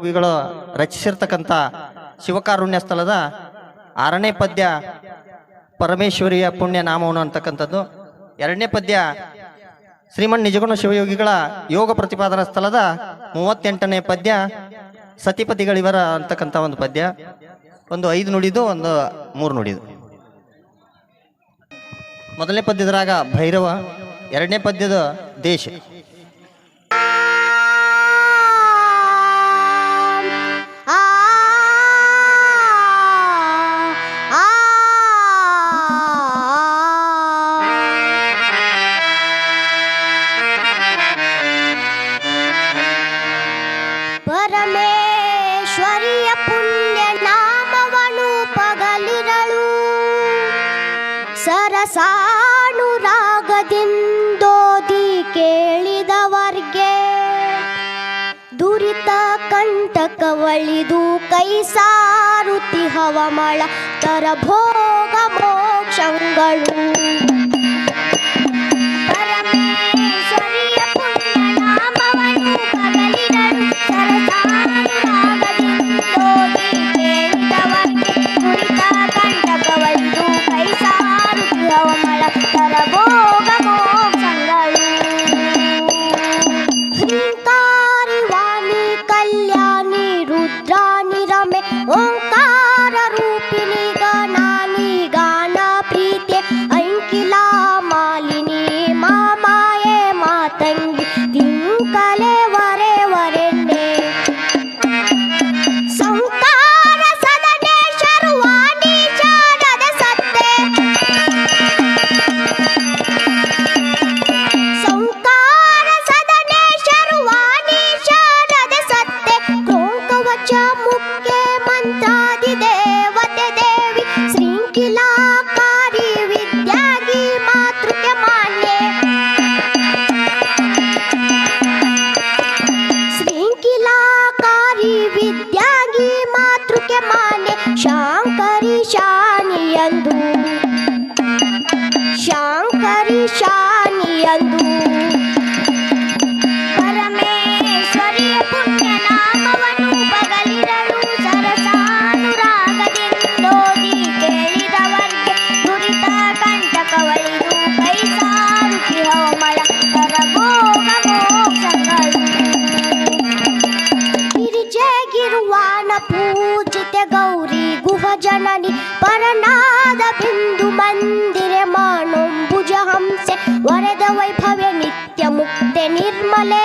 ಕವಿಗಳು ರಚಿಸಿರ್ತಕ್ಕಂಥ ಶಿವಕಾರುಣ್ಯ ಸ್ಥಳದ ಆರನೇ ಪದ್ಯ ಪರಮೇಶ್ವರಿಯ ಪುಣ್ಯ ನಾಮವನ್ನು ಅಂತಕ್ಕಂಥದ್ದು. ಎರಡನೇ ಪದ್ಯ ಶ್ರೀಮನ್ ನಿಜಗುಣ ಶಿವಯೋಗಿಗಳ ಯೋಗ ಪ್ರತಿಪಾದನಾ ಸ್ಥಳದ ಮೂವತ್ತೆಂಟನೇ ಪದ್ಯ ಸತಿಪತಿಗಳಿವರ ಅಂತಕ್ಕಂಥ ಒಂದು ಪದ್ಯ. ಒಂದು ಐದು ನುಡಿದು, ಒಂದು ಮೂರು ನುಡಿದು. ಮೊದಲನೇ ಪದ್ಯದ್ರಾಗ ಭೈರವ, ಎರಡನೇ ಪದ್ಯದ ದೇಶ. ಹರಿಯ ಪುಣ್ಯ ನಾಮವನು ಪಗಲಿರಳು ಸರಸಾನುರಾಗದಿಂದೋದಿ ಕೇಳಿದವರ್ಗೆ. ದುರಿತ ಕಂಟಕವಳಿದು ಕೈ ಸಾರುತಿ ಹವಮಳ ತರಭೋಗ ಮೋಕ್ಷಗಳು. जननि परनाद बिन्दु मन्दिरे मानोऽम्बुजहंसे वरद वैभव्य नित्यमुक्ते निर्मले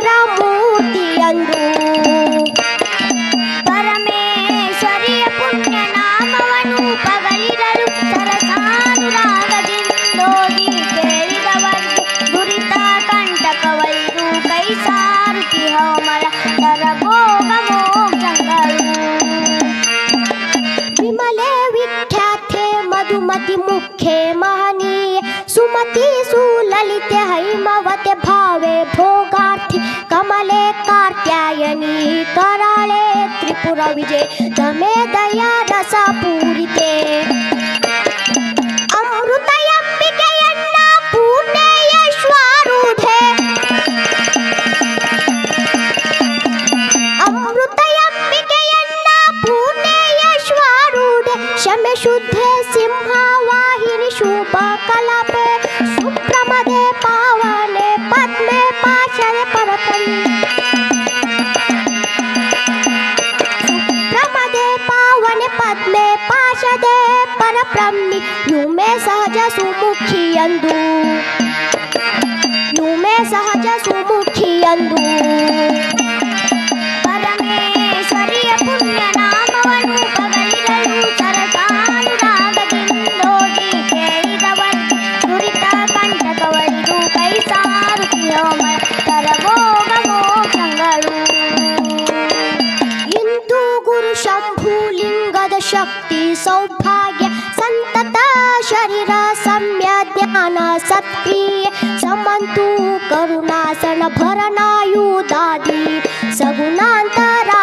పరామూర్తి అందు. పరమేశ్వరియ పుణ్య నామవను పగలిరలు సరసాను రాగದಿಂದೋದಿ ಕೇಳಿದವರಿಗೆ ದುರಿತ ಕಂಟಕವೈದು ಕೈ कार्त्यायनी कराळे त्रिपुर विजय तमे दया पूरिते ಪಾಶದೆ ಪರಬ್ರಹ್ಮಿ ಯುಮೆ ಸಹಜ ಸುಮುಖಿಯಂದು ಯುಮೆ ಸಹಜ ಸುಮುಖಿಯಂದು ಪರಮೇಶ್ವರಿಯ ಪುಣ್ಯ ನಾಮವನ್ನು ಪಗಳಿರಲು ಸರಸಾನುರಾಗದಿಂದೋಡಿ ಕೇಳಿದವರಿಗೆ ದುರಿತ ಕಂಟಕವಳಿದು ಕೈ ಸಾರುತ್ತಿಯೋಮ ತರಭೋಗ ಮೋಕ್ಷಗಳು ಇಂದು ಗುರು ಶಂಭುಲಿಂಗದ ಶಕ್ತಿ सौभाग्य संतता शरीर सम्य ज्ञान सत्क्रिय समंतु करुणासन भरणायुदादि सगुणान्तरा